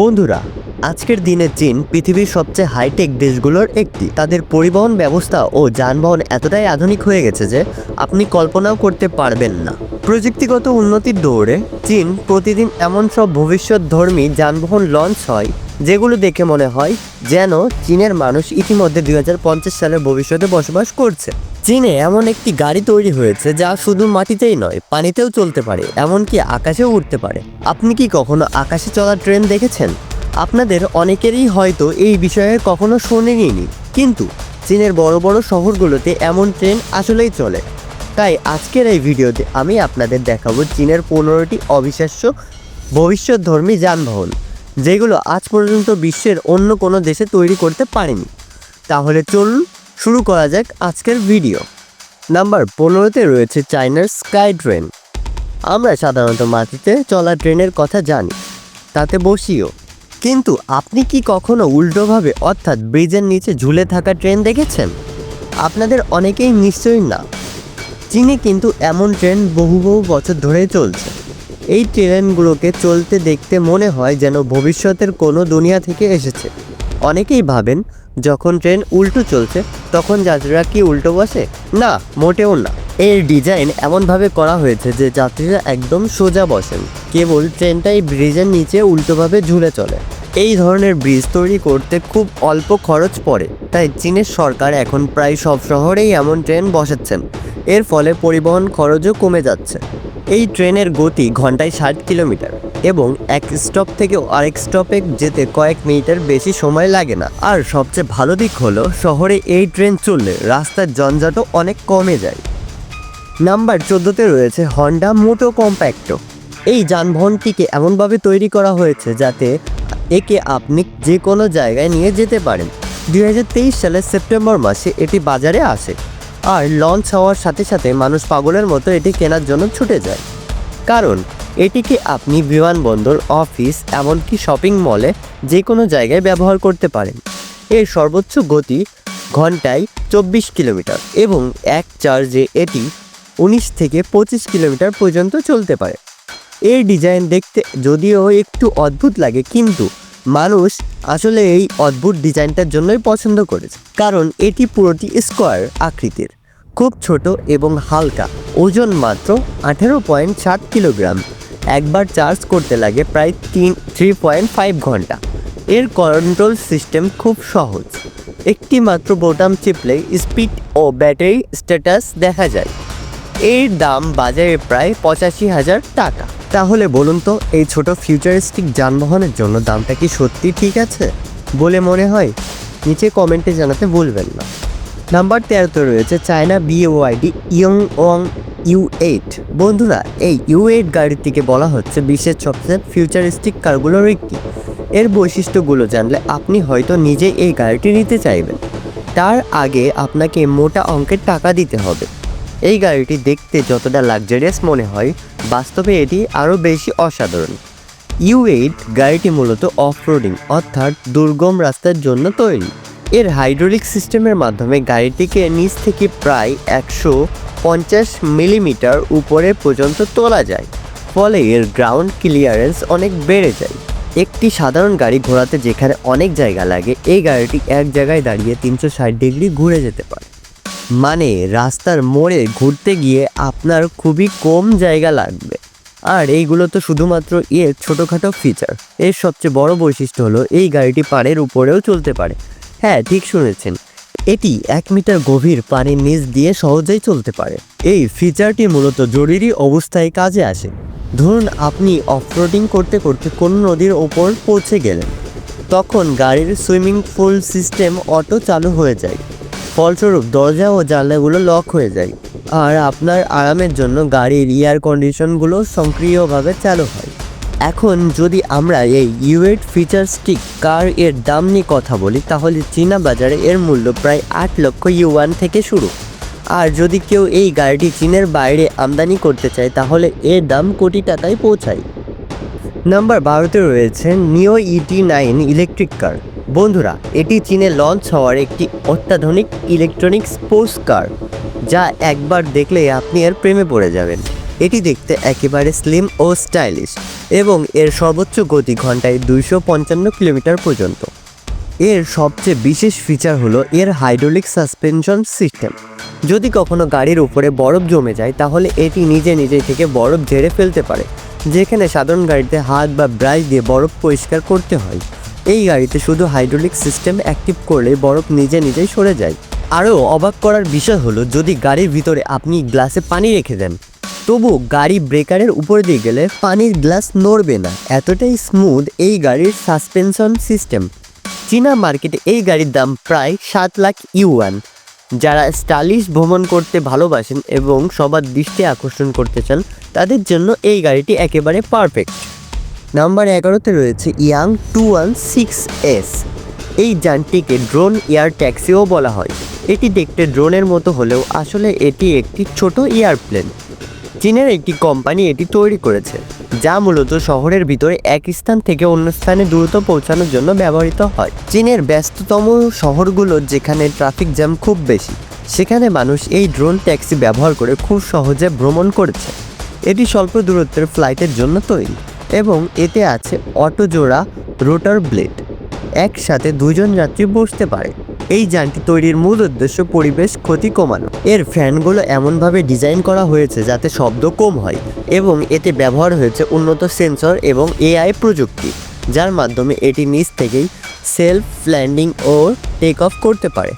বন্ধুরা, আজকের দিনে চীন পৃথিবীর সবচেয়ে হাইটেক দেশগুলোর একটি। তাদের পরিবহন ব্যবস্থা ও যানবাহন এতটাই আধুনিক হয়ে গেছে যে আপনি কল্পনাও করতে পারবেন না। প্রযুক্তিগত উন্নতির দৌড়ে চীন প্রতিদিন এমন সব ভবিষ্যৎধর্মী যানবাহন লঞ্চ হয়, যেগুলো দেখে মনে হয় যেন চীনের মানুষ ইতিমধ্যে দুই হাজার পঞ্চাশ সালের ভবিষ্যতে বসবাস করছে। চীনে এমন একটি গাড়ি তৈরি হয়েছে যা শুধু মাটিতেই নয়, পানিতেও চলতে পারে, এমনকি আকাশেও উঠতে পারে। আপনি কি কখনো আকাশে চলা ট্রেন দেখেছেন? আপনাদের অনেকেরই হয়তো এই বিষয়ে কখনো শোনেনি কিন্তু চীনের বড় বড় শহরগুলোতে এমন ট্রেন আসলেই চলে। তাই আজকের এই ভিডিওতে আমি আপনাদের দেখাবো চীনের পনেরোটি অবিশ্বাস্য ভবিষ্যৎধর্মী যানবাহন। যেগুলো আজ পর্যন্ত বিশ্বের অন্য কোনো দেশে তৈরি করতে পারেনি। তাহলে চলুন শুরু করা যাক আজকের ভিডিও। নাম্বার পনেরোতে রয়েছে চায়নার স্কাই ট্রেন। আমরা সাধারণত মাটিতে চলা ট্রেনের কথা জানি, তাতে বসিও। কিন্তু আপনি কি কখনো উল্টোভাবে, অর্থাৎ ব্রিজের নিচে ঝুলে থাকা ট্রেন দেখেছেন? আপনাদের অনেকেই নিশ্চয়ই না। চীনে কিন্তু এমন ট্রেন বহু বহু বছর ধরেই চলছে। এই ট্রেনগুলোকে চলতে দেখতে মনে হয় যেন ভবিষ্যতের কোনো দুনিয়া থেকে এসেছে। অনেকেই ভাবেন, যখন ট্রেন উল্টো চলছে, তখন যাত্রীরা কি উল্টো বসে? না, মোটেও না। এর ডিজাইন এমনভাবে করা হয়েছে যে যাত্রীরা একদম সোজা বসেন। কেবল ট্রেনটাই ব্রিজের নিচে উল্টোভাবে ঝুলে চলে। এই ধরনের ব্রিজ তৈরি করতে খুব অল্প খরচ পড়ে। তাই চীনের সরকার এখন প্রায় সব শহরেই এমন ট্রেন বসাচ্ছেন। এর ফলে পরিবহন খরচও কমে যাচ্ছে। এই ট্রেনের গতি ঘন্টায় ষাট কিলোমিটার এবং এক স্টপ থেকে আরেক স্টপে যেতে কয়েক মিনিটের বেশি সময় লাগে না। আর সবচেয়ে ভালো দিক হলো, শহরে এই ট্রেন চললে রাস্তার জঞ্জাটও অনেক কমে যায়। নাম্বার চোদ্দোতে রয়েছে হন্ডা মোটো কম্প্যাক্টো। এই যানবাহনটিকে এমনভাবে তৈরি করা হয়েছে যাতে একে আপনি যে কোনো জায়গায় নিয়ে যেতে পারেন। দু হাজার তেইশ সালের সেপ্টেম্বর মাসে এটি বাজারে আসে। আর লঞ্চ হওয়ার সাথে সাথে মানুষ পাগলের মতো এটি কেনার জন্য ছুটে যায়। কারণ এটিকে আপনি বিমানবন্দর, অফিস, এমনকি শপিং মলে যে কোনো জায়গায় ব্যবহার করতে পারেন। এর সর্বোচ্চ গতি ঘন্টায় চব্বিশ কিলোমিটার এবং এক চার্জে এটি উনিশ থেকে পঁচিশ কিলোমিটার পর্যন্ত চলতে পারে। এর ডিজাইন দেখতে যদিও একটু অদ্ভুত লাগে, কিন্তু মানুষ আসলে এই অদ্ভুত ডিজাইনটার জন্যই পছন্দ করেছে, কারণ এটি পুরোটি স্কোয়ার আকৃতির। খুব ছোট এবং হালকা, ওজন মাত্র আঠেরো পয়েন্ট ষাট কিলোগ্রাম। একবার চার্জ করতে লাগে প্রায় তিন, থ্রি পয়েন্ট ফাইভ ঘণ্টা। এর কন্ট্রোল সিস্টেম খুব সহজ। একটি মাত্র বোতাম চিপলে স্পিড ও ব্যাটারি স্ট্যাটাস দেখা যায়। এর দাম বাজারে প্রায় পঁচাশি হাজার টাকা। তাহলে বলুন তো, এই ছোট ফিউচারিস্টিক যানবাহনের জন্য দামটা কি সত্যি ঠিক আছে? বলে মনে হয়, নিচে কমেন্টে জানাতে ভুলবেন না। নাম্বার তেরোতে রয়েছে China BYD young Wang U eight বন্ধুরা, এই ইউ এইট গাড়িটিকে বলা হচ্ছে বিশ্বের সবচেয়ে ফিউচারিস্টিক কারগুলোর একটি। এর বৈশিষ্ট্যগুলো জানলে আপনি হয়তো নিজে এই গাড়িটি নিতে চাইবেন। তার আগে আপনাকে মোটা অঙ্কের টাকা দিতে হবে। এই গাড়িটি দেখতে যতটা লাক্সারিয়াস মনে হয়, বাস্তবে এটি আরও বেশি অসাধারণ। ইউ এইট গাড়িটি মূলত অফ রোডিং অর্থাৎ দুর্গম রাস্তার জন্য তৈরি। এর হাইড্রোলিক সিস্টেমের মাধ্যমে গাড়িটিকে নিচ থেকে প্রায় একশো পঞ্চাশ মিলিমিটার উপরে পর্যন্ত তোলা যায়, ফলে এর গ্রাউন্ড ক্লিয়ারেন্স অনেক বেড়ে যায়। একটি সাধারণ গাড়ি ঘোরাতে যেখানে অনেক জায়গা লাগে, এই গাড়িটি এক জায়গায় দাঁড়িয়ে তিনশো ষাট ডিগ্রি ঘুরে যেতে পারে। মানে রাস্তার মোড়ে ঘুরতে গিয়ে আপনার খুবই কম জায়গা লাগবে। আর এইগুলো তো শুধুমাত্র এর ছোটোখাটো ফিচার এর সবচেয়ে বড় বৈশিষ্ট্য হলো এই গাড়িটি পাড়ের উপরেও চলতে পারে। হ্যাঁ ঠিক শুনেছেন। এটি এক মিটার গভীর পানির নিচ দিয়ে সহজেই চলতে পারে। এই ফিচারটি মূলত জরুরি অবস্থায় কাজে আসে। ধরুন আপনি অফরোডিং করতে করতে কোনো নদীর ওপর পৌঁছে গেলেন। তখন গাড়ির সুইমিং পুল সিস্টেম অটো চালু হয়ে যায়। ফলস্বরূপ দরজা ও জানলাগুলো লক হয়ে যায়। আর আপনার আরামের জন্য গাড়ির এয়ার কন্ডিশনগুলো সক্রিয়ভাবে চালু হয়। এখন যদি আমরা এই ইউএট ফিচার স্টিক কার এর দাম নিয়ে কথা বলি, তাহলে চীনা বাজারে এর মূল্য প্রায় আট লক্ষ ইউয়ান থেকে শুরু। আর যদি কেউ এই গাড়িটি চীনের বাইরে আমদানি করতে চায়, তাহলে এর দাম কোটি টাকায় পৌঁছায়। নাম্বার বারোতে রয়েছে নিও ইটি নাইন ইলেকট্রিক কার বন্ধুরা, এটি চীনে লঞ্চ হওয়ার একটি অত্যাধুনিক ইলেকট্রনিক স্পোর্টস কার যা একবার দেখলে আপনি এর প্রেমে পড়ে যাবেন। এটি দেখতে একেবারে স্লিম ও স্টাইলিশ এবং এর সর্বোচ্চ গতি ঘন্টায় দুইশো পঞ্চান্ন কিলোমিটার পর্যন্ত। এর সবচেয়ে বিশেষ ফিচার হলো এর হাইড্রোলিক সাসপেনশন সিস্টেম যদি কখনো গাড়ির উপরে বরফ জমে যায়, তাহলে এটি নিজে নিজে থেকে বরফ ঝেড়ে ফেলতে পারে, যেখানে সাধারণ গাড়িতে হাত বা ব্রাশ দিয়ে বরফ পরিষ্কার করতে হয়। এই গাড়িতে শুধু হাইড্রোলিক সিস্টেম অ্যাক্টিভ করলে বরফ নিজে নিজেই সরে যায়। আরও অবাক করার বিষয় হলো, যদি গাড়ির ভিতরে আপনি গ্লাসে পানি রেখে দেন, তবু গাড়ি ব্রেকারের উপর দিয়ে গেলে পানির গ্লাস নড়বে না। এতটাই স্মুথ এই গাড়ির সাসপেনশন সিস্টেম চীনা মার্কেটে এই গাড়ির দাম প্রায় সাত লাখ ইউয়ান। যারা স্টাইলিশ ভ্রমণ করতে ভালোবাসেন এবং সবার দৃষ্টি আকর্ষণ করতে চান, তাদের জন্য এই গাড়িটি একেবারে পারফেক্ট নাম্বার এগারোতে রয়েছে Yang two one six S. এই যানটিকে ড্রোন এয়ার ট্যাক্সিও বলা হয়। এটি দেখতে ড্রোনের মতো হলেও আসলে এটি একটি ছোট এয়ারপ্লেন। চীনের একটি কোম্পানি এটি তৈরি করেছে, যা মূলত শহরের ভিতরে এক স্থান থেকে অন্য স্থানে দ্রুত পৌঁছানোর জন্য ব্যবহৃত হয়। চীনের ব্যস্ততম শহরগুলো যেখানে ট্রাফিক জ্যাম খুব বেশি, সেখানে মানুষ এই ড্রোন ট্যাক্সি ব্যবহার করে খুব সহজে ভ্রমণ করেছে। এটি স্বল্প দূরত্বের ফ্লাইটের জন্য তৈরি। এবং এতে আছে অটো জোড়া রোটার ব্লেড। একসাথে দুজন যাত্রী বসতে পারে। এই যানটি তৈরির মূল উদ্দেশ্য পরিবেশ ক্ষতি কমানো। এর ফ্যানগুলো এমনভাবে ডিজাইন করা হয়েছে যাতে শব্দ কম হয় এবং এতে ব্যবহার হয়েছে উন্নত সেন্সর এবং এআই প্রযুক্তি, যার মাধ্যমে এটি নিচ থেকেই সেলফ ল্যান্ডিং ও টেক অফ করতে পারে।